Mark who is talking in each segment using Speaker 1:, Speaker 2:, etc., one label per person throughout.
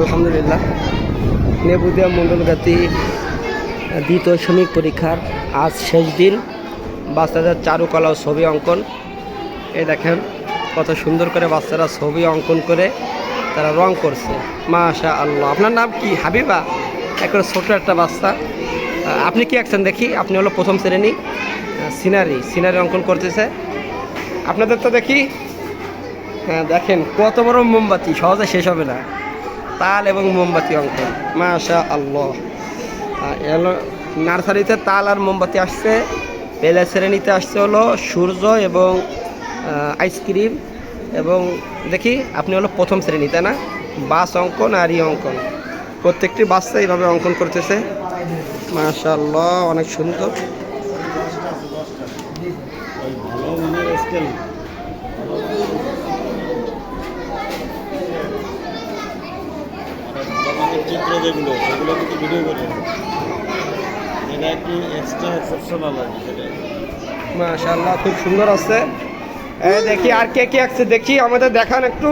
Speaker 1: আলহামদুলিল্লাহ। নেবুদিয়া মণ্ডলগাতি দ্বিতীয় শ্রমিক পরীক্ষার আজ শেষ দিন। বাচ্চাদের চারুকলা ও ছবি অঙ্কন। এই দেখেন, কত সুন্দর করে বাচ্চারা ছবি অঙ্কন করে তারা রং করছে। মাশা আল্লাহ আপনার নাম কি? হাবিবা? একবার ছোট একটা বাচ্চা। আপনি কি আঁকছেন দেখি? আপনি হলো প্রথম শ্রেণি। সিনারি। সিনারি অঙ্কন করতেছে। আপনাদের তো দেখি হ্যাঁ দেখেন, কত বড় মোমবাতি, সহজে শেষ হবে না। তাল এবং মোমবাতি অঙ্কন। মাশা আল্লাহ এলো নার্সারিতে তাল আর মোমবাতি আসছে, পেলে শ্রেণীতে আসছে হলো সূর্য এবং আইসক্রিম এবং দেখি আপনি হলো প্রথম শ্রেণি, তাই না? বাস অঙ্কন আর ই অঙ্কন। প্রত্যেকটি বাচ্চা এইভাবে অঙ্কন করতেছে। মাশা আল্লাহ অনেক সুন্দর।
Speaker 2: চিত্র যেগুলো সেগুলো কিন্তু ভিডিও করে। এটা একটু এক্সট্রা এক্সেপশনাল আর কি সেটা
Speaker 1: মাশাআল্লাহ, খুব সুন্দর আছে। এই দেখি আর কে কে আছে, দেখি, আমাদের দেখান একটু।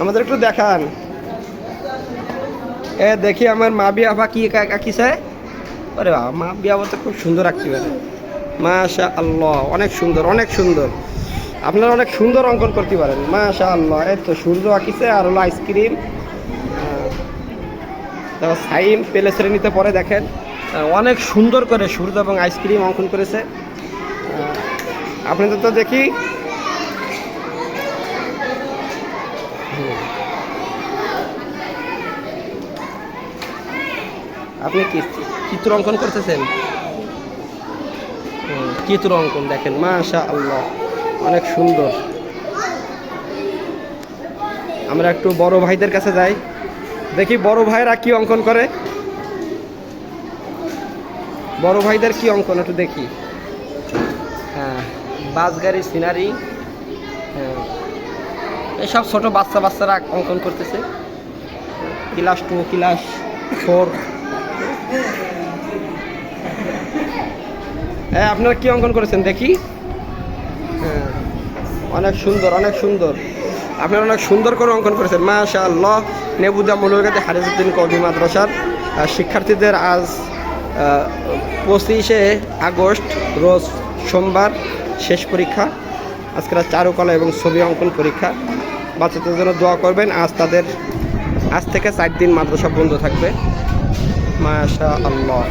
Speaker 1: আমাদের একটু দেখান। এ, দেখি আমার মা বিয়া বা কি আঁকিছে আরে মা বিয়া তো খুব সুন্দর আঁকতে পারে মাশা আল্লাহ অনেক সুন্দর অনেক সুন্দর। আপনারা অনেক সুন্দর অঙ্কন করতে পারেন। মাশা আল্লাহ এই তো সূর্য আঁকিছে, আর হলো আইসক্রিম তারপর সাইম পেলে শ্রেণীতে পরে, দেখেন। অনেক সুন্দর করে সূর্য এবং আইসক্রিম অঙ্কন করেছে। আপনাদের তো দেখি। আপনি কি চিত্র অঙ্কন করতেছেন? চিত্র অঙ্কন, দেখেন মাশা আল্লাহ অনেক সুন্দর। আমরা একটু বড় ভাইদের কাছে যাই। দেখি বড় ভাইরা কি অঙ্কন করে। বড় ভাইদের কি অঙ্কন একটু দেখি। হ্যাঁ বাস গাড়ি সিনারি। হ্যাঁ এইসব ছোট বাচ্চা বাচ্চারা অঙ্কন করতেছে। Class two, class four. হ্যাঁ আপনারা কি অঙ্কন করেছেন দেখি। হ্যাঁ অনেক সুন্দর অনেক সুন্দর। আপনারা অনেক সুন্দর করে অঙ্কন করেছেন। মাশা আল্লাহ নেবুদা মনুরগাতে হারিজুদ্দিন কবি মাদ্রাসার শিক্ষার্থীদের আজ পঁচিশে আগস্ট, রোজ সোমবার শেষ পরীক্ষা। আজকের চারুকলা এবং ছবি অঙ্কন পরীক্ষা। বাচ্চাদের জন্য দোয়া করবেন। আজ তাদের, আজ থেকে চার দিন মাদ্রাসা বন্ধ থাকবে। মাশা আল্লাহ